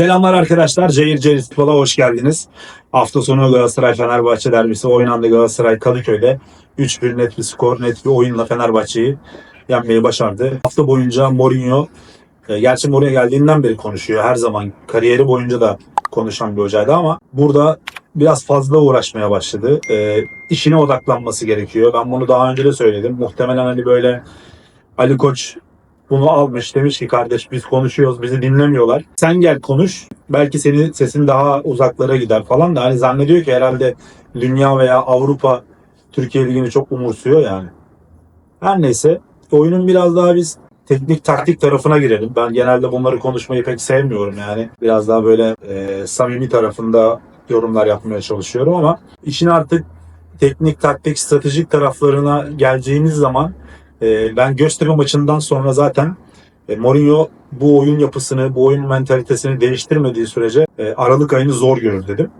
Selamlar arkadaşlar. Cehir Cehir Futbol'a hoş geldiniz. Hafta sonu Galatasaray Fenerbahçe derbisi oynandı Galatasaray Kadıköy'de. 3-1 net bir skor, net bir oyunla Fenerbahçe'yi yenmeyi başardı. Hafta boyunca Mourinho, e, gerçi Mourinho geldiğinden beri konuşuyor. Her zaman kariyeri boyunca da konuşan bir hocaydı ama burada biraz fazla uğraşmaya başladı. E, işine odaklanması gerekiyor. Ben bunu daha önce de söyledim. Muhtemelen hani böyle Ali Koç bunu almış demiş ki kardeş biz konuşuyoruz bizi dinlemiyorlar. Sen gel konuş belki senin sesin daha uzaklara gider falan da hani zannediyor ki herhalde dünya veya Avrupa Türkiye Ligi'ni çok umursuyor yani. Her neyse oyunun biraz daha biz teknik taktik tarafına girelim. Ben genelde bunları konuşmayı pek sevmiyorum yani. Biraz daha böyle e, samimi tarafında yorumlar yapmaya çalışıyorum ama işin artık teknik taktik stratejik taraflarına geleceğimiz zaman e, ben Göztepe maçından sonra zaten e, Mourinho bu oyun yapısını, bu oyun mentalitesini değiştirmediği sürece e, Aralık ayını zor görür dedim.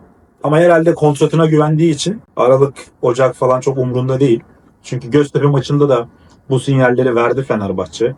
Ama herhalde kontratına güvendiği için Aralık, Ocak falan çok umrunda değil. Çünkü Göztepe maçında da bu sinyalleri verdi Fenerbahçe.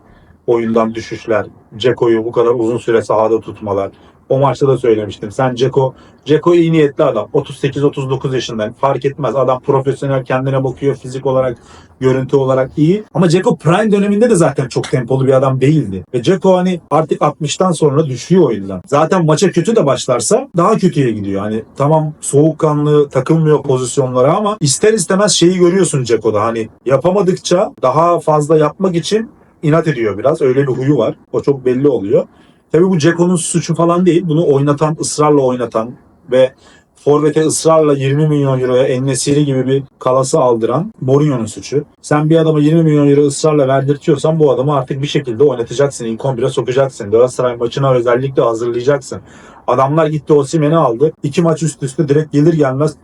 Oyundan düşüşler, Ceko'yu bu kadar uzun süre sahada tutmalar. O maçta da söylemiştim. Sen Ceko, Ceko iyi niyetli adam. 38-39 yaşında. Fark etmez. Adam profesyonel kendine bakıyor. Fizik olarak, görüntü olarak iyi. Ama Ceko prime döneminde de zaten çok tempolu bir adam değildi. Ve Ceko hani artık 60'tan sonra düşüyor oyundan. Zaten maça kötü de başlarsa daha kötüye gidiyor. Hani tamam soğukkanlı takılmıyor pozisyonlara ama ister istemez şeyi görüyorsun Ceko'da. Hani yapamadıkça daha fazla yapmak için inat ediyor biraz. Öyle bir huyu var. O çok belli oluyor. Tabii bu Ceko'nun suçu falan değil. Bunu oynatan, ısrarla oynatan ve Forvet'e ısrarla 20 milyon euroya Ennesiri gibi bir kalası aldıran Mourinho'nun suçu. Sen bir adama 20 milyon euro ısrarla verdirtiyorsan bu adamı artık bir şekilde oynatacaksın. 11'e sokacaksın. Galatasaray maçına özellikle hazırlayacaksın. Adamlar gitti Osimhen'i aldı. İki maç üst üste direkt gelir gelmez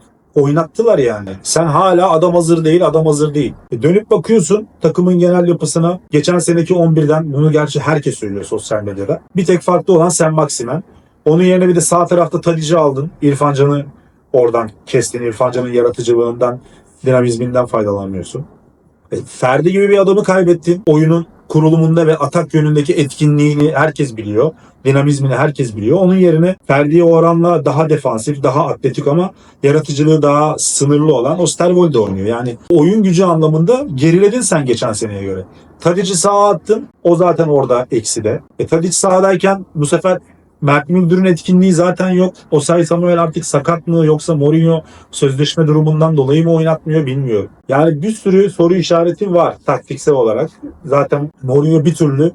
oynattılar yani. Sen hala adam hazır değil, adam hazır değil. E dönüp bakıyorsun takımın genel yapısına. Geçen seneki 11'den bunu gerçi herkes söylüyor sosyal medyada. Bir tek farklı olan Sen Maximen. Onun yerine bir de sağ tarafta Tadic'i aldın. İrfan Can'ı oradan kestin. İrfan Can'ın yaratıcılığından, dinamizminden faydalanmıyorsun. E, Ferdi gibi bir adamı kaybettin. Oyunun kurulumunda ve atak yönündeki etkinliğini herkes biliyor. Dinamizmini herkes biliyor. Onun yerine Ferdi'ye oranla daha defansif, daha atletik ama yaratıcılığı daha sınırlı olan Osterwolde oynuyor. Yani oyun gücü anlamında geriledin sen geçen seneye göre. Tadic'i sağa attın. O zaten orada ekside. E Tadic sahadayken bu sefer Mert Müldür'ün etkinliği zaten yok. Osay Samuel artık sakat mı yoksa Mourinho sözleşme durumundan dolayı mı oynatmıyor bilmiyorum. Yani bir sürü soru işareti var taktiksel olarak. Zaten Mourinho bir türlü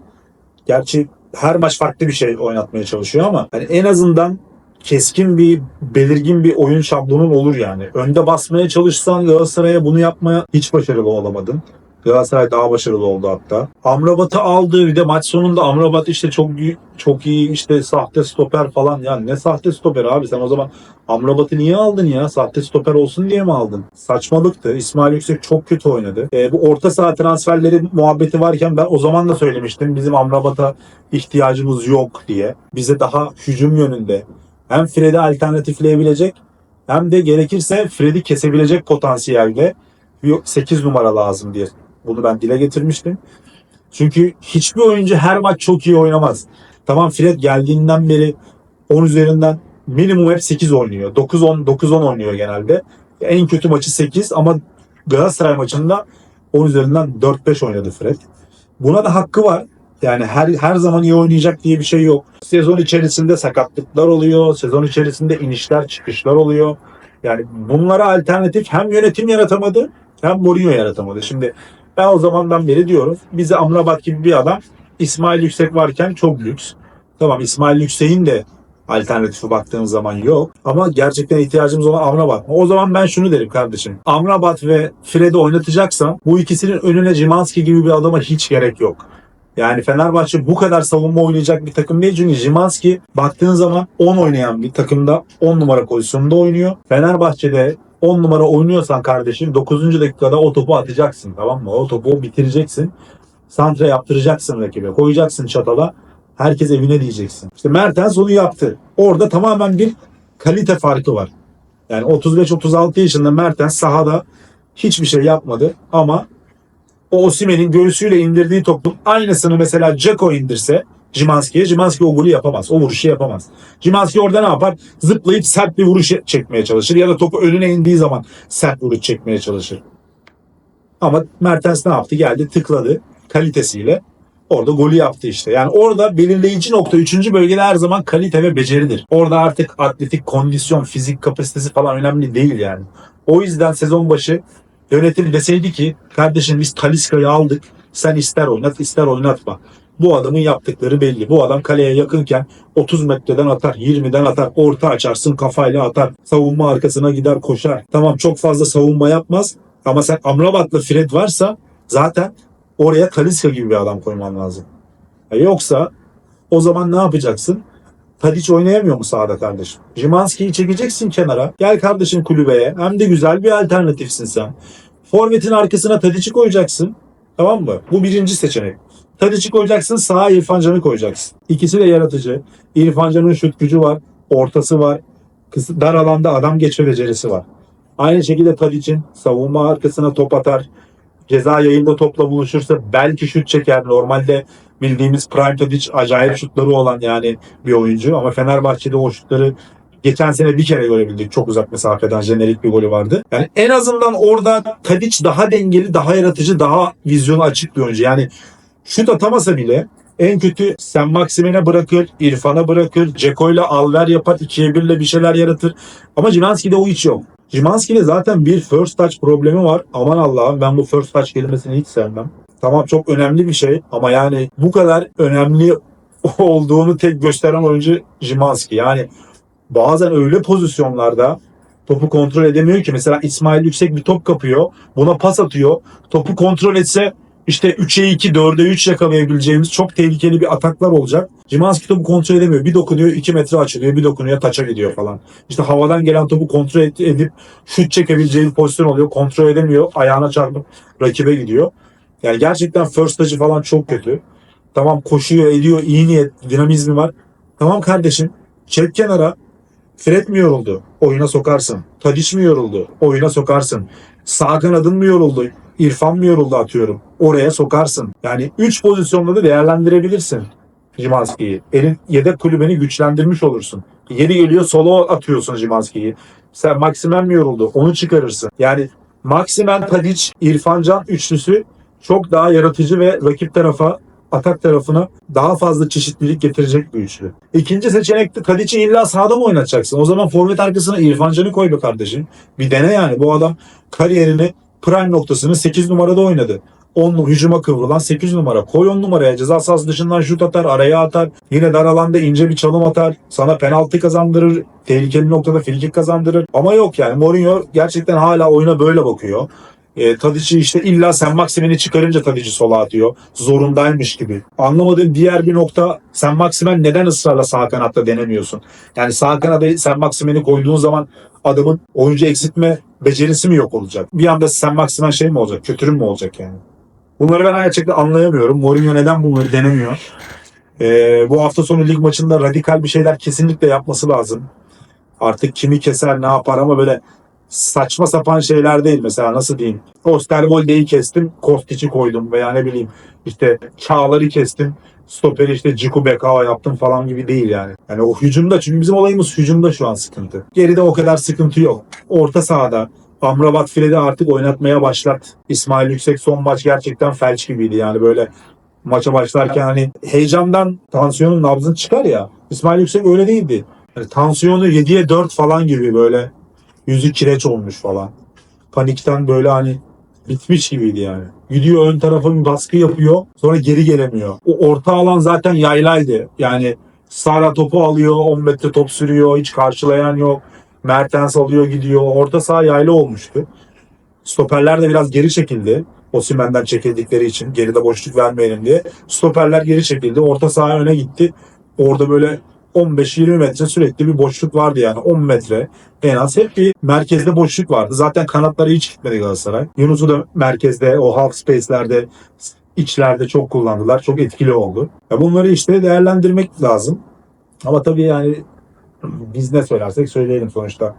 gerçi her maç farklı bir şey oynatmaya çalışıyor ama hani en azından keskin bir belirgin bir oyun şablonun olur yani. Önde basmaya çalışsan Galatasaray'a bunu yapmaya hiç başarılı olamadın. Galatasaray daha başarılı oldu hatta. Amrabat'ı aldı bir de maç sonunda Amrabat işte çok çok iyi işte sahte stoper falan ya ne sahte stoper abi sen o zaman Amrabat'ı niye aldın ya? Sahte stoper olsun diye mi aldın? Saçmalıktı. İsmail Yüksek çok kötü oynadı. E, bu orta saha transferleri muhabbeti varken ben o zaman da söylemiştim. Bizim Amrabat'a ihtiyacımız yok diye. Bize daha hücum yönünde hem Fred'i alternatifleyebilecek hem de gerekirse Fred'i kesebilecek potansiyelde 8 numara lazım diye bunu ben dile getirmiştim. Çünkü hiçbir oyuncu her maç çok iyi oynamaz. Tamam Fred geldiğinden beri 10 üzerinden minimum hep 8 oynuyor. 9-10 9-10 oynuyor genelde. En kötü maçı 8 ama Galatasaray maçında 10 üzerinden 4-5 oynadı Fred. Buna da hakkı var. Yani her her zaman iyi oynayacak diye bir şey yok. Sezon içerisinde sakatlıklar oluyor. Sezon içerisinde inişler çıkışlar oluyor. Yani bunlara alternatif hem yönetim yaratamadı hem Mourinho yaratamadı. Şimdi ben o zamandan beri diyorum bize Amrabat gibi bir adam İsmail Yüksek varken çok lüks. Tamam İsmail Yüksek'in de alternatifi baktığın zaman yok. Ama gerçekten ihtiyacımız olan Amrabat. O zaman ben şunu derim kardeşim. Amrabat ve Fred'i oynatacaksan bu ikisinin önüne Cimanski gibi bir adama hiç gerek yok. Yani Fenerbahçe bu kadar savunma oynayacak bir takım değil. Çünkü Zimanski baktığın zaman 10 oynayan bir takımda 10 numara pozisyonunda oynuyor. Fenerbahçe'de 10 numara oynuyorsan kardeşim 9. dakikada o topu atacaksın tamam mı? O topu bitireceksin. Santra yaptıracaksın rakibe. Koyacaksın çatala. Herkes evine diyeceksin. İşte Mertens onu yaptı. Orada tamamen bir kalite farkı var. Yani 35-36 yaşında Mertens sahada hiçbir şey yapmadı ama o Osimhen'in göğsüyle indirdiği topun aynısını mesela Ceko indirse Cimanski'ye. Cimanski o golü yapamaz. O vuruşu yapamaz. Cimanski orada ne yapar? Zıplayıp sert bir vuruş çekmeye çalışır. Ya da topu önüne indiği zaman sert vuruş çekmeye çalışır. Ama Mertens ne yaptı? Geldi tıkladı kalitesiyle. Orada golü yaptı işte. Yani orada belirleyici nokta 3. bölgede her zaman kalite ve beceridir. Orada artık atletik kondisyon, fizik kapasitesi falan önemli değil yani. O yüzden sezon başı yönetim deseydi ki kardeşim biz Taliska'yı aldık. Sen ister oynat ister oynatma. Bu adamın yaptıkları belli. Bu adam kaleye yakınken 30 metreden atar, 20'den atar, orta açarsın kafayla atar. Savunma arkasına gider koşar. Tamam çok fazla savunma yapmaz ama sen Amrabat'la Fred varsa zaten oraya Taliska gibi bir adam koyman lazım. Ya yoksa o zaman ne yapacaksın? Tadic oynayamıyor mu sahada kardeşim? Jimanski'yi çekeceksin kenara. Gel kardeşim kulübeye. Hem de güzel bir alternatifsin sen. Forvet'in arkasına Tadic'i koyacaksın. Tamam mı? Bu birinci seçenek. Tadic'i koyacaksın, sağa İrfan Can'ı koyacaksın. İkisi de yaratıcı. İrfan Can'ın şut gücü var, ortası var. Dar alanda adam geçme becerisi var. Aynı şekilde Tadic'in savunma arkasına top atar. Ceza yayında topla buluşursa belki şut çeker. Normalde bildiğimiz Prime Tadic acayip şutları olan yani bir oyuncu. Ama Fenerbahçe'de o şutları geçen sene bir kere görebildik. Çok uzak mesafeden jenerik bir golü vardı. Yani en azından orada Tadic daha dengeli, daha yaratıcı, daha vizyonu açık bir oyuncu. Yani şut atamasa bile en kötü Sen Maximen'e bırakır, İrfan'a bırakır, Ceko'yla alver yapar, ikiye birle bir şeyler yaratır. Ama Cimanski'de o hiç yok. Cimanski'de zaten bir first touch problemi var. Aman Allah'ım ben bu first touch kelimesini hiç sevmem. Tamam çok önemli bir şey ama yani bu kadar önemli olduğunu tek gösteren oyuncu Cimanski. Yani bazen öyle pozisyonlarda topu kontrol edemiyor ki. Mesela İsmail Yüksek bir top kapıyor. Buna pas atıyor. Topu kontrol etse işte 3'e 2, 4'e 3 yakalayabileceğimiz çok tehlikeli bir ataklar olacak. Cimanski topu kontrol edemiyor. Bir dokunuyor 2 metre açılıyor. Bir dokunuyor taça gidiyor falan. İşte havadan gelen topu kontrol ed- edip şut çekebileceği pozisyon oluyor. Kontrol edemiyor. Ayağına çarpıp rakibe gidiyor. Yani gerçekten first touch'ı falan çok kötü. Tamam koşuyor, ediyor, iyi niyet, dinamizmi var. Tamam kardeşim, çek kenara. Fred mi yoruldu? Oyuna sokarsın. Tadiç mi yoruldu? Oyuna sokarsın. Sağ kanadın mı yoruldu? İrfan mı yoruldu atıyorum? Oraya sokarsın. Yani 3 pozisyonda da değerlendirebilirsin Cimanski'yi. Elin yedek kulübeni güçlendirmiş olursun. Yeri geliyor solo atıyorsun Cimanski'yi. Sen Maximen mi yoruldu? Onu çıkarırsın. Yani Maximen, Tadic, İrfan Can üçlüsü çok daha yaratıcı ve rakip tarafa atak tarafına daha fazla çeşitlilik getirecek bir üçlü. İkinci seçenekte Tadic'i illa sağda mı oynatacaksın? O zaman forvet arkasına İrfan Can'ı koy be kardeşim. Bir dene yani. Bu adam kariyerini prime noktasını 8 numarada oynadı. 10 hücuma kıvrılan 8 numara. Koy 10 numaraya ceza sahası dışından şut atar, araya atar. Yine dar alanda ince bir çalım atar. Sana penaltı kazandırır. Tehlikeli noktada frikik kazandırır. Ama yok yani Mourinho gerçekten hala oyuna böyle bakıyor. E, Tadic'i işte illa sen Maximen'i çıkarınca Tadic'i sola atıyor. Zorundaymış gibi. Anlamadığım diğer bir nokta sen Maximen neden ısrarla sağ kanatta denemiyorsun? Yani sağ kanada sen Maximen'i koyduğun zaman adamın oyuncu eksiltme becerisi mi yok olacak? Bir anda sen Maximen şey mi olacak? Kötürüm mü olacak yani? Bunları ben gerçekten anlayamıyorum. Mourinho neden bunları denemiyor? Ee, bu hafta sonu lig maçında radikal bir şeyler kesinlikle yapması lazım. Artık kimi keser ne yapar ama böyle saçma sapan şeyler değil. Mesela nasıl diyeyim? Osterwolde'yi kestim, Kostic'i koydum veya ne bileyim işte Çağlar'ı kestim. Stoperi işte Ciku Bekawa yaptım falan gibi değil yani. Yani o hücumda çünkü bizim olayımız hücumda şu an sıkıntı. Geride o kadar sıkıntı yok. Orta sahada Amrabat Fred'i artık oynatmaya başlat. İsmail Yüksek son maç gerçekten felç gibiydi yani böyle maça başlarken hani heyecandan tansiyonun nabzını çıkar ya. İsmail Yüksek öyle değildi. Yani tansiyonu 7'ye 4 falan gibi böyle yüzü kireç olmuş falan. Panikten böyle hani bitmiş gibiydi yani. Gidiyor ön tarafa bir baskı yapıyor. Sonra geri gelemiyor. O orta alan zaten yaylaydı. Yani Sara topu alıyor. 10 metre top sürüyor. Hiç karşılayan yok. Mertens alıyor gidiyor. Orta saha yayla olmuştu. Stoperler de biraz geri çekildi. Osimhen'den çekildikleri için geride boşluk vermeyelim diye. Stoperler geri çekildi. Orta saha öne gitti. Orada böyle 15-20 metre sürekli bir boşluk vardı yani 10 metre en az hep bir merkezde boşluk vardı. Zaten kanatları hiç gitmedi Galatasaray. Yunus'u da merkezde o half space'lerde içlerde çok kullandılar. Çok etkili oldu. Ya bunları işte değerlendirmek lazım. Ama tabii yani biz ne söylersek söyleyelim sonuçta.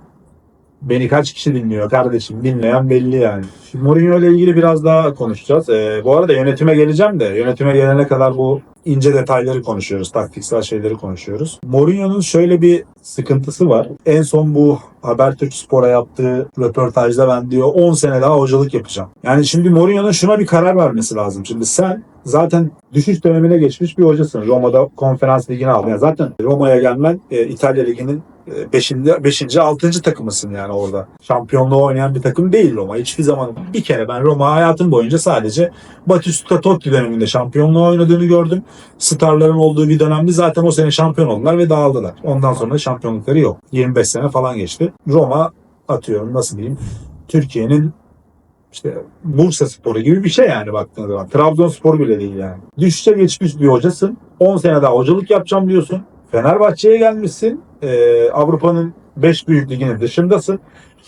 Beni kaç kişi dinliyor kardeşim? Dinleyen belli yani. Mourinho ile ilgili biraz daha konuşacağız. Ee, bu arada yönetime geleceğim de yönetime gelene kadar bu ince detayları konuşuyoruz. Taktiksel şeyleri konuşuyoruz. Mourinho'nun şöyle bir sıkıntısı var. En son bu Habertürk Spor'a yaptığı röportajda ben diyor 10 sene daha hocalık yapacağım. Yani şimdi Mourinho'nun şuna bir karar vermesi lazım. Şimdi sen zaten düşüş dönemine geçmiş bir hocasın. Roma'da konferans ligini aldın. Yani zaten Roma'ya gelmen e, İtalya liginin 5. 5. 6. takımısın yani orada. Şampiyonluğu oynayan bir takım değil Roma. Hiçbir zaman bir kere ben Roma hayatım boyunca sadece Batista Totti döneminde şampiyonluğu oynadığını gördüm. Starların olduğu bir dönemde zaten o sene şampiyon oldular ve dağıldılar. Ondan sonra şampiyonlukları yok. 25 sene falan geçti. Roma atıyorum nasıl diyeyim Türkiye'nin işte Bursa Sporu gibi bir şey yani baktığınız zaman. Trabzonspor bile değil yani. Düşüşe geçmiş bir hocasın. 10 sene daha hocalık yapacağım diyorsun. Fenerbahçe'ye gelmişsin. Ee, Avrupa'nın 5 büyük liginin dışındasın.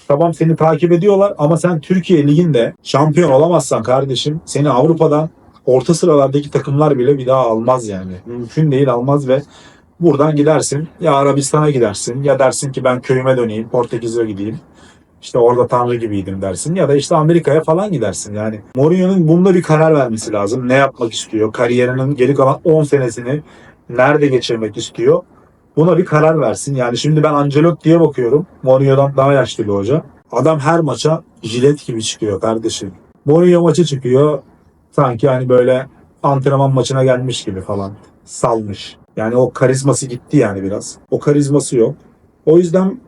Tamam seni takip ediyorlar ama sen Türkiye liginde şampiyon olamazsan kardeşim seni Avrupa'dan orta sıralardaki takımlar bile bir daha almaz yani. Mümkün değil almaz ve buradan gidersin. Ya Arabistan'a gidersin ya dersin ki ben köyüme döneyim Portekiz'e gideyim. İşte orada tanrı gibiydim dersin ya da işte Amerika'ya falan gidersin yani. Mourinho'nun bunda bir karar vermesi lazım. Ne yapmak istiyor? Kariyerinin geri kalan 10 senesini nerede geçirmek istiyor? Buna bir karar versin. Yani şimdi ben Ancelotti'ye bakıyorum. Mourinho'dan daha yaşlı bir hoca. Adam her maça jilet gibi çıkıyor kardeşim. Mourinho maça çıkıyor. Sanki hani böyle antrenman maçına gelmiş gibi falan. Salmış. Yani o karizması gitti yani biraz. O karizması yok. O yüzden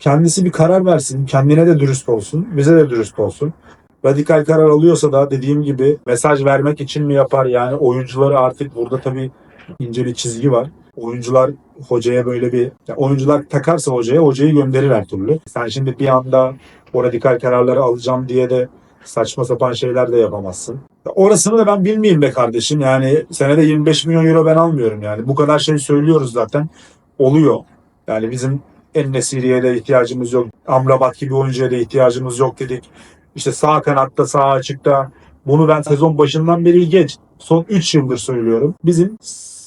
kendisi bir karar versin. Kendine de dürüst olsun. Bize de dürüst olsun. Radikal karar alıyorsa da dediğim gibi mesaj vermek için mi yapar? Yani oyuncuları artık burada tabii ince bir çizgi var. Oyuncular hocaya böyle bir ya oyuncular takarsa hocaya hocayı gönderir her türlü. Sen şimdi bir anda o radikal kararları alacağım diye de saçma sapan şeyler de yapamazsın. Ya Orasını da ben bilmeyeyim be kardeşim. Yani senede 25 milyon euro ben almıyorum yani. Bu kadar şey söylüyoruz zaten. Oluyor. Yani bizim en Nesiri'ye de ihtiyacımız yok. Amrabat gibi oyuncuya da ihtiyacımız yok dedik. İşte sağ kanatta sağ açıkta. Bunu ben sezon başından beri geç. Son 3 yıldır söylüyorum. Bizim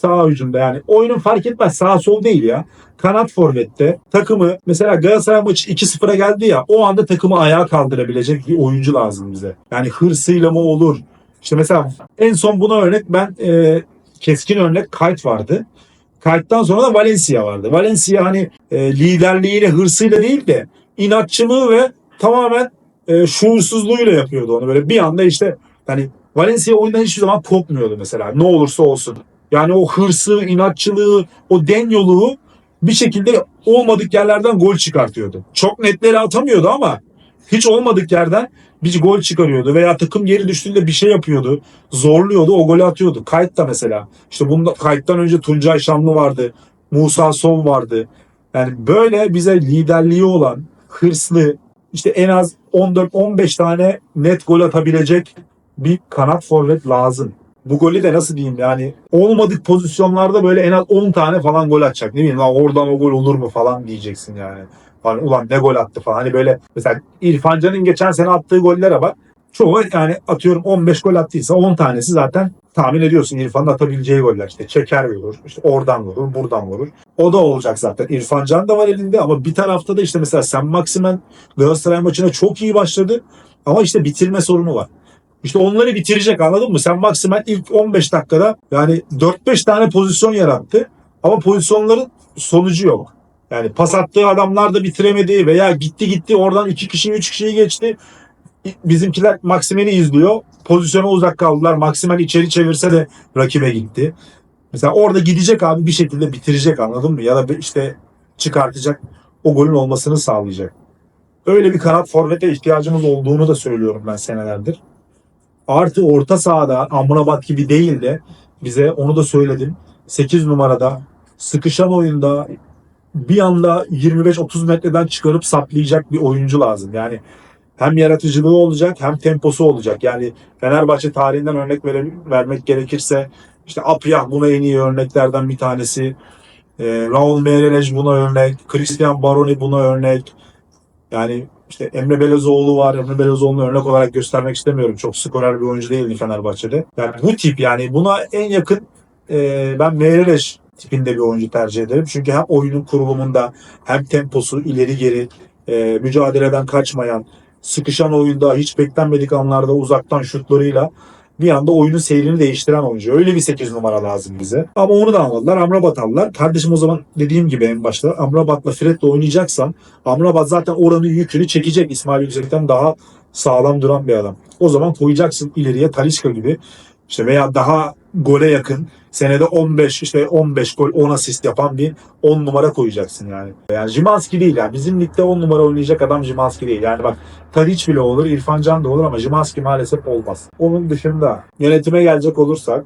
sağ hücumda yani oyunun fark etmez sağ sol değil ya. Kanat forvette takımı mesela Galatasaray maçı 2-0'a geldi ya o anda takımı ayağa kaldırabilecek bir oyuncu lazım bize. Yani hırsıyla mı olur? İşte mesela en son buna örnek ben e, keskin örnek Kayt vardı. Kayıttan sonra da Valencia vardı. Valencia hani e, liderliğiyle, hırsıyla değil de inatçılığı ve tamamen e, şuursuzluğuyla yapıyordu onu. Böyle bir anda işte hani Valencia oyundan hiçbir zaman kopmuyordu mesela. Ne olursa olsun. Yani o hırsı, inatçılığı, o denyoluğu bir şekilde olmadık yerlerden gol çıkartıyordu. Çok netleri atamıyordu ama hiç olmadık yerden bir gol çıkarıyordu veya takım geri düştüğünde bir şey yapıyordu. Zorluyordu, o golü atıyordu. Kayıt da mesela. İşte bunda kayıttan önce Tuncay Şanlı vardı. Musa Sov vardı. Yani böyle bize liderliği olan, hırslı, işte en az 14-15 tane net gol atabilecek bir kanat forvet lazım. Bu golü de nasıl diyeyim yani olmadık pozisyonlarda böyle en az 10 tane falan gol atacak. Ne bileyim lan oradan o gol olur mu falan diyeceksin yani. Falan, ulan ne gol attı falan. Hani böyle mesela İrfan Can'ın geçen sene attığı gollere bak. Çoğu yani atıyorum 15 gol attıysa 10 tanesi zaten tahmin ediyorsun İrfan'ın atabileceği goller. İşte çeker vurur, işte oradan vurur, buradan vurur. O da olacak zaten. İrfan Can da var elinde ama bir tarafta da işte mesela Sen Maximen Galatasaray maçına çok iyi başladı. Ama işte bitirme sorunu var. İşte onları bitirecek anladın mı? Sen Maximen ilk 15 dakikada yani 4-5 tane pozisyon yarattı. Ama pozisyonların sonucu yok. Yani pas attığı adamlar da bitiremedi veya gitti gitti oradan 2 kişi 3 kişiyi geçti. Bizimkiler Maximen'i izliyor. Pozisyona uzak kaldılar. Maximen içeri çevirse de rakibe gitti. Mesela orada gidecek abi bir şekilde bitirecek anladın mı? Ya da işte çıkartacak o golün olmasını sağlayacak. Öyle bir kanat forvete ihtiyacımız olduğunu da söylüyorum ben senelerdir. Artı orta sahada Amrabat gibi değil de bize onu da söyledim. 8 numarada sıkışan oyunda bir anda 25-30 metreden çıkarıp saplayacak bir oyuncu lazım. Yani hem yaratıcılığı olacak hem temposu olacak. Yani Fenerbahçe tarihinden örnek vere- vermek gerekirse işte Apyah buna en iyi örneklerden bir tanesi. E, Raul Meireles buna örnek. Christian Baroni buna örnek. Yani işte Emre Belezoğlu var. Emre Belezoğlu'nu örnek olarak göstermek istemiyorum. Çok skorer bir oyuncu değildi Fenerbahçe'de. Yani bu tip yani buna en yakın e, ben Meireles tipinde bir oyuncu tercih ederim. Çünkü hem oyunun kurulumunda hem temposu ileri geri e, mücadeleden kaçmayan, sıkışan oyunda hiç beklenmedik anlarda uzaktan şutlarıyla bir anda oyunun seyrini değiştiren oyuncu. Öyle bir 8 numara lazım bize. Ama onu da almadılar. Amrabat aldılar. Kardeşim o zaman dediğim gibi en başta Amrabat'la Fred'le oynayacaksan Amrabat zaten oranın yükünü çekecek. İsmail Yüksek'ten daha sağlam duran bir adam. O zaman koyacaksın ileriye Talisca gibi işte veya daha gole yakın senede 15 işte 15 gol 10 asist yapan bir 10 numara koyacaksın yani. Yani Jimanski değil yani. Bizim ligde 10 numara oynayacak adam Jimanski değil. Yani bak Tadic bile olur, İrfan Can da olur ama Jimanski maalesef olmaz. Onun dışında yönetime gelecek olursak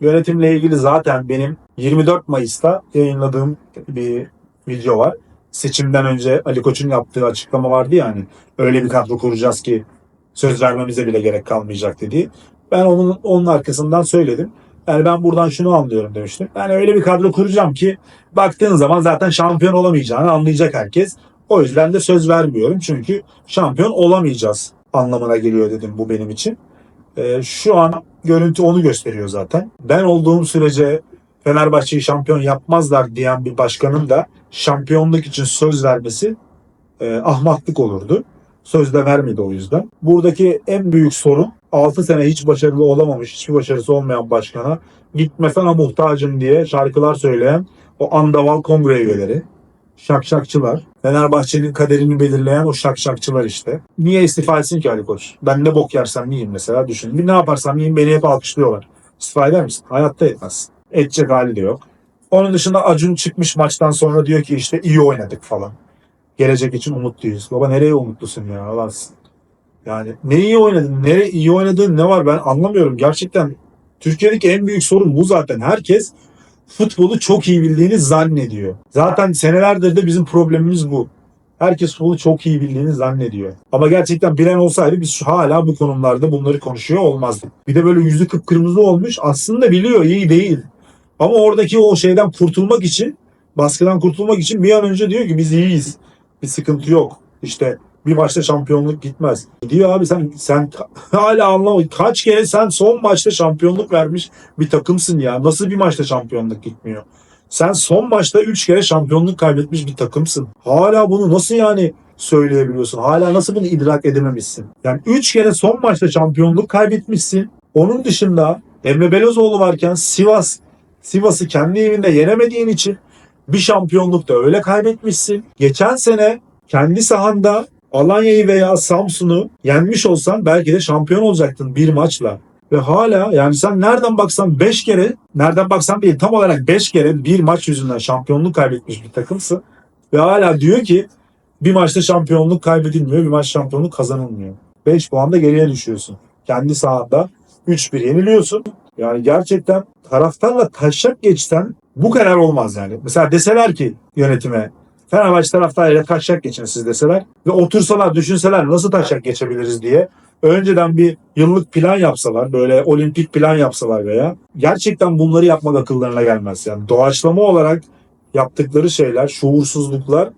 yönetimle ilgili zaten benim 24 Mayıs'ta yayınladığım bir video var. Seçimden önce Ali Koç'un yaptığı açıklama vardı ya hani öyle bir kadro kuracağız ki söz vermemize bile gerek kalmayacak dediği. Ben onun onun arkasından söyledim. Yani ben buradan şunu anlıyorum demiştim. Yani öyle bir kadro kuracağım ki baktığın zaman zaten şampiyon olamayacağını anlayacak herkes. O yüzden de söz vermiyorum. Çünkü şampiyon olamayacağız anlamına geliyor dedim bu benim için. Ee, şu an görüntü onu gösteriyor zaten. Ben olduğum sürece Fenerbahçe'yi şampiyon yapmazlar diyen bir başkanın da şampiyonluk için söz vermesi e, ahmaklık olurdu. Söz de vermedi o yüzden. Buradaki en büyük sorun 6 sene hiç başarılı olamamış, hiçbir başarısı olmayan başkana gitme sana muhtacım diye şarkılar söyleyen o andaval kongre üyeleri. Şakşakçılar. Fenerbahçe'nin kaderini belirleyen o şakşakçılar işte. Niye istifa etsin ki Ali Koç? Ben ne bok yersem yiyeyim mesela düşün. Bir ne yaparsam yiyeyim beni hep alkışlıyorlar. İstifa eder misin? Hayatta etmez. Edecek hali de yok. Onun dışında Acun çıkmış maçtan sonra diyor ki işte iyi oynadık falan. Gelecek için umutluyuz. Baba nereye umutlusun ya? Allah yani ne iyi oynadın, ne iyi oynadığın ne var ben anlamıyorum. Gerçekten Türkiye'deki en büyük sorun bu zaten. Herkes futbolu çok iyi bildiğini zannediyor. Zaten senelerdir de bizim problemimiz bu. Herkes futbolu çok iyi bildiğini zannediyor. Ama gerçekten bilen olsaydı biz hala bu konularda bunları konuşuyor olmazdık. Bir de böyle yüzü kıpkırmızı olmuş. Aslında biliyor iyi değil. Ama oradaki o şeyden kurtulmak için, baskıdan kurtulmak için bir an önce diyor ki biz iyiyiz. Bir sıkıntı yok. İşte bir maçta şampiyonluk gitmez. Diyor abi sen sen hala anlamadın. Kaç kere sen son maçta şampiyonluk vermiş bir takımsın ya. Nasıl bir maçta şampiyonluk gitmiyor? Sen son maçta 3 kere şampiyonluk kaybetmiş bir takımsın. Hala bunu nasıl yani söyleyebiliyorsun? Hala nasıl bunu idrak edememişsin? Yani 3 kere son maçta şampiyonluk kaybetmişsin. Onun dışında Emre Belözoğlu varken Sivas Sivas'ı kendi evinde yenemediğin için bir şampiyonluk da öyle kaybetmişsin. Geçen sene kendi sahanda Alanya'yı veya Samsun'u yenmiş olsan belki de şampiyon olacaktın bir maçla. Ve hala yani sen nereden baksan 5 kere, nereden baksan değil tam olarak 5 kere bir maç yüzünden şampiyonluk kaybetmiş bir takımsın. Ve hala diyor ki bir maçta şampiyonluk kaybedilmiyor, bir maç şampiyonluk kazanılmıyor. 5 puan da geriye düşüyorsun. Kendi sahanda 3-1 yeniliyorsun. Yani gerçekten taraftarla taşak geçsen bu kadar olmaz yani. Mesela deseler ki yönetime Fenerbahçe taraftarıyla taşak geçin siz deseler ve otursalar düşünseler nasıl taşak geçebiliriz diye önceden bir yıllık plan yapsalar böyle olimpik plan yapsalar veya gerçekten bunları yapmak akıllarına gelmez. Yani doğaçlama olarak yaptıkları şeyler, şuursuzluklar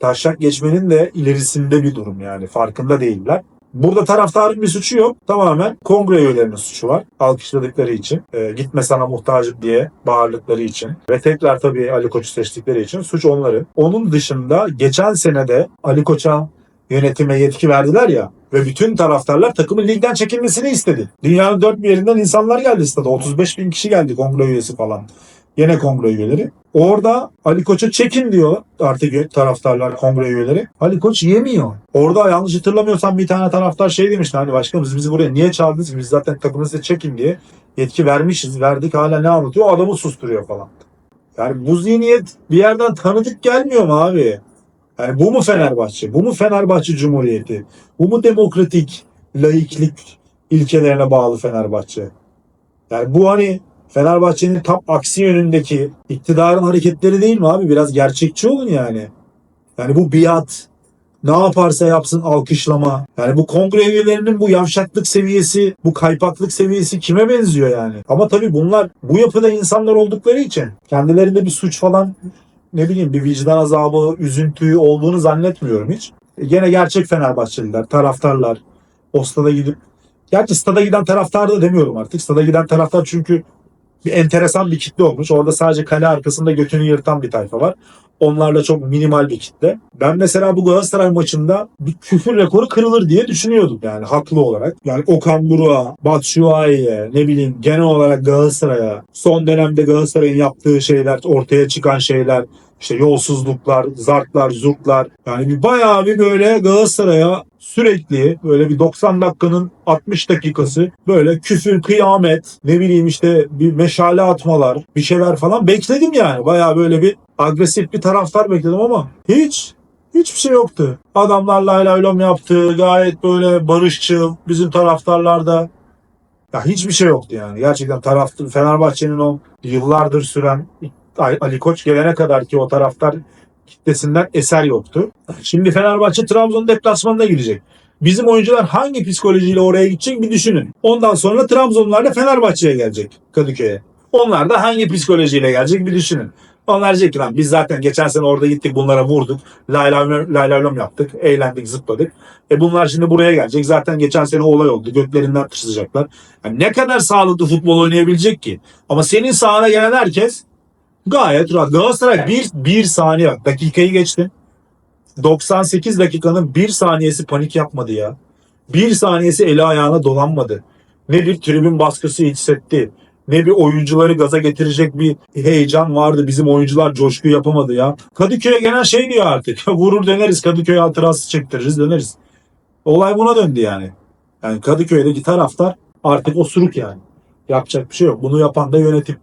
taşak geçmenin de ilerisinde bir durum yani farkında değiller. Burada taraftarın bir suçu yok. Tamamen kongre üyelerinin suçu var. Alkışladıkları için. E, gitme sana muhtacım diye bağırdıkları için. Ve tekrar tabii Ali Koç'u seçtikleri için suç onları. Onun dışında geçen senede Ali Koç'a yönetime yetki verdiler ya ve bütün taraftarlar takımın ligden çekilmesini istedi. Dünyanın dört bir yerinden insanlar geldi stada. 35 bin kişi geldi kongre üyesi falan. Yine kongre üyeleri. Orada Ali Koç'a çekin diyor artık taraftarlar kongre üyeleri. Ali Koç yemiyor. Orada yanlış hatırlamıyorsam bir tane taraftar şey demişti hani başkanımız bizi buraya niye çağırdınız ki biz zaten takımınızı çekin diye yetki vermişiz verdik hala ne anlatıyor adamı susturuyor falan. Yani bu zihniyet bir yerden tanıdık gelmiyor mu abi? Yani bu mu Fenerbahçe? Bu mu Fenerbahçe Cumhuriyeti? Bu mu demokratik, laiklik ilkelerine bağlı Fenerbahçe? Yani bu hani Fenerbahçe'nin tam aksi yönündeki iktidarın hareketleri değil mi abi? Biraz gerçekçi olun yani. Yani bu biat, ne yaparsa yapsın alkışlama. Yani bu kongre üyelerinin bu yavşaklık seviyesi, bu kaypaklık seviyesi kime benziyor yani? Ama tabii bunlar bu yapıda insanlar oldukları için kendilerinde bir suç falan ne bileyim bir vicdan azabı, üzüntüyü olduğunu zannetmiyorum hiç. E, Gene gerçek Fenerbahçeliler, taraftarlar o stada gidip Gerçi stada giden taraftar da demiyorum artık. Stada giden taraftar çünkü bir enteresan bir kitle olmuş. Orada sadece kale arkasında götünü yırtan bir tayfa var. Onlarla çok minimal bir kitle. Ben mesela bu Galatasaray maçında bir küfür rekoru kırılır diye düşünüyordum yani haklı olarak. Yani Okan Buruk'a, Batshuayi'ye, ne bileyim genel olarak Galatasaray'a, son dönemde Galatasaray'ın yaptığı şeyler, ortaya çıkan şeyler, işte yolsuzluklar, zartlar, zurtlar. Yani bir bayağı bir böyle Galatasaray'a sürekli böyle bir 90 dakikanın 60 dakikası böyle küfür, kıyamet, ne bileyim işte bir meşale atmalar, bir şeyler falan bekledim yani. Bayağı böyle bir agresif bir taraftar bekledim ama hiç Hiçbir şey yoktu. Adamlar lay lay yaptı. Gayet böyle barışçıl. Bizim taraftarlar da ya hiçbir şey yoktu yani. Gerçekten taraf Fenerbahçe'nin o yıllardır süren Ali Koç gelene kadar ki o taraftar kitlesinden eser yoktu. Şimdi Fenerbahçe Trabzon deplasmanına girecek. Bizim oyuncular hangi psikolojiyle oraya gidecek bir düşünün. Ondan sonra Trabzonlar da Fenerbahçe'ye gelecek Kadıköy'e. Onlar da hangi psikolojiyle gelecek bir düşünün. Onlar diyecek ki lan biz zaten geçen sene orada gittik bunlara vurduk. Lay lay lay lay lom yaptık. Eğlendik zıpladık. E bunlar şimdi buraya gelecek. Zaten geçen sene olay oldu. Göklerinden tırstacaklar. Yani ne kadar sağlıklı futbol oynayabilecek ki? Ama senin sahana gelen herkes gayet rahat. Galatasaray bir, bir saniye bak dakikayı geçtim. 98 dakikanın bir saniyesi panik yapmadı ya. Bir saniyesi eli ayağına dolanmadı. Ne bir tribün baskısı hissetti. Ne bir oyuncuları gaza getirecek bir heyecan vardı. Bizim oyuncular coşku yapamadı ya. Kadıköy'e gelen şey diyor artık. Vurur döneriz. Kadıköy hatırası çektiririz döneriz. Olay buna döndü yani. Yani Kadıköy'deki taraftar artık osuruk yani. Yapacak bir şey yok. Bunu yapan da yönetim.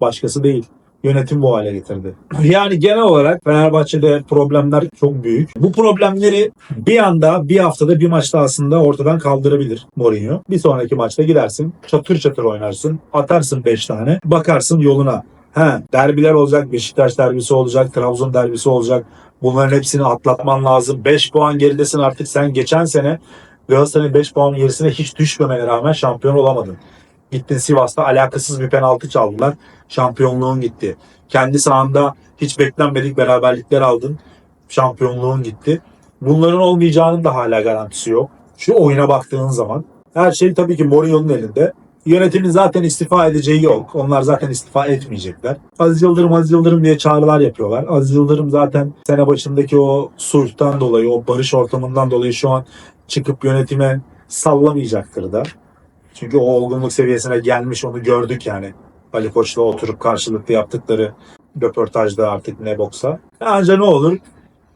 Başkası değil yönetim bu hale getirdi. Yani genel olarak Fenerbahçe'de problemler çok büyük. Bu problemleri bir anda bir haftada bir maçta aslında ortadan kaldırabilir Mourinho. Bir sonraki maçta gidersin çatır çatır oynarsın atarsın 5 tane bakarsın yoluna. He, derbiler olacak, Beşiktaş derbisi olacak, Trabzon derbisi olacak. Bunların hepsini atlatman lazım. 5 puan geridesin artık. Sen geçen sene Galatasaray'ın 5 puan gerisine hiç düşmemene rağmen şampiyon olamadın. Gittin Sivas'ta alakasız bir penaltı çaldılar. Şampiyonluğun gitti. Kendi sahanda hiç beklenmedik beraberlikler aldın. Şampiyonluğun gitti. Bunların olmayacağının da hala garantisi yok. Şu oyuna baktığın zaman. Her şey tabii ki Mourinho'nun elinde. Yönetimin zaten istifa edeceği yok. Onlar zaten istifa etmeyecekler. Aziz Yıldırım, Aziz Yıldırım diye çağrılar yapıyorlar. Aziz Yıldırım zaten sene başındaki o sulhtan dolayı, o barış ortamından dolayı şu an çıkıp yönetime sallamayacaktır da. Çünkü o olgunluk seviyesine gelmiş onu gördük yani. Ali Koç'la oturup karşılıklı yaptıkları röportajda artık ne boksa. Ancak ne olur?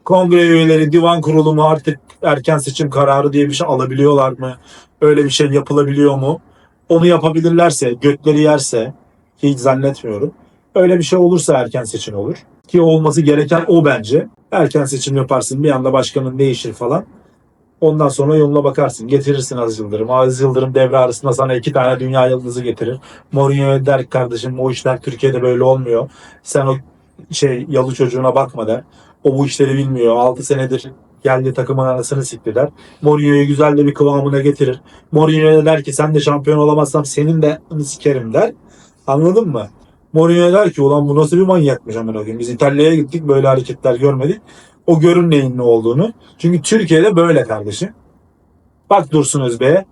Kongre üyeleri, divan kurulu mu artık erken seçim kararı diye bir şey alabiliyorlar mı? Öyle bir şey yapılabiliyor mu? Onu yapabilirlerse, gökleri yerse hiç zannetmiyorum. Öyle bir şey olursa erken seçim olur. Ki olması gereken o bence. Erken seçim yaparsın bir anda başkanın değişir falan. Ondan sonra yoluna bakarsın. Getirirsin Aziz Yıldırım. Aziz Yıldırım devre arasında sana iki tane dünya yıldızı getirir. Mourinho der kardeşim o işler Türkiye'de böyle olmuyor. Sen o şey yalı çocuğuna bakma der. O bu işleri bilmiyor. 6 senedir geldi takımın arasını sikti der. Mourinho'yu güzel de bir kıvamına getirir. Mourinho'ya der ki sen de şampiyon olamazsam senin deını sikerim der. Anladın mı? Mourinho der ki ulan bu nasıl bir manyakmış o gün. Biz İtalya'ya gittik böyle hareketler görmedik. O görün neyin ne olduğunu. Çünkü Türkiye'de böyle kardeşim. Bak Dursun Özbey'e.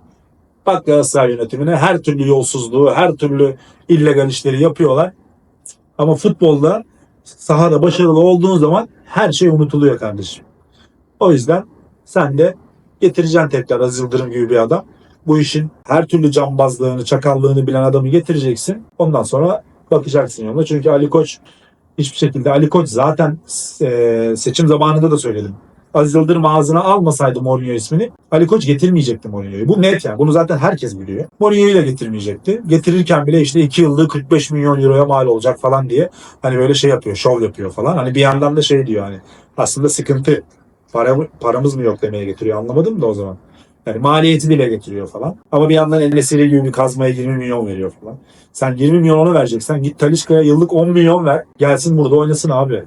Bak Galatasaray yönetimine her türlü yolsuzluğu, her türlü illegal işleri yapıyorlar. Ama futbolda sahada başarılı olduğun zaman her şey unutuluyor kardeşim. O yüzden sen de getireceksin tekrar Aziz Yıldırım gibi bir adam. Bu işin her türlü cambazlığını, çakallığını bilen adamı getireceksin. Ondan sonra bakacaksın yoluna. Çünkü Ali Koç hiçbir şekilde Ali Koç zaten e, seçim zamanında da söyledim. Aziz Yıldırım ağzına almasaydı Mourinho ismini Ali Koç getirmeyecekti Mourinho'yu. Bu net yani. Bunu zaten herkes biliyor. Mourinho'yu da getirmeyecekti. Getirirken bile işte 2 yıllık 45 milyon euroya mal olacak falan diye hani böyle şey yapıyor, şov yapıyor falan. Hani bir yandan da şey diyor hani aslında sıkıntı para, paramız mı yok demeye getiriyor. Anlamadım da o zaman. Yani maliyeti bile getiriyor falan. Ama bir yandan Enesiri gibi bir kazmaya 20 milyon veriyor falan. Sen 20 milyon ona vereceksen git Talişka'ya yıllık 10 milyon ver. Gelsin burada oynasın abi.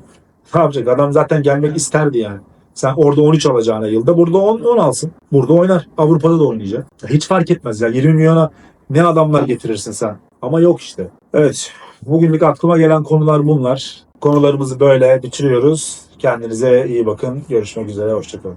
Ne yapacak? Adam zaten gelmek isterdi yani. Sen orada 13 alacağına yılda burada 10, 10 alsın. Burada oynar. Avrupa'da da oynayacak. Ya hiç fark etmez ya. 20 milyona ne adamlar getirirsin sen. Ama yok işte. Evet. Bugünlük aklıma gelen konular bunlar. Konularımızı böyle bitiriyoruz. Kendinize iyi bakın. Görüşmek üzere. Hoşçakalın.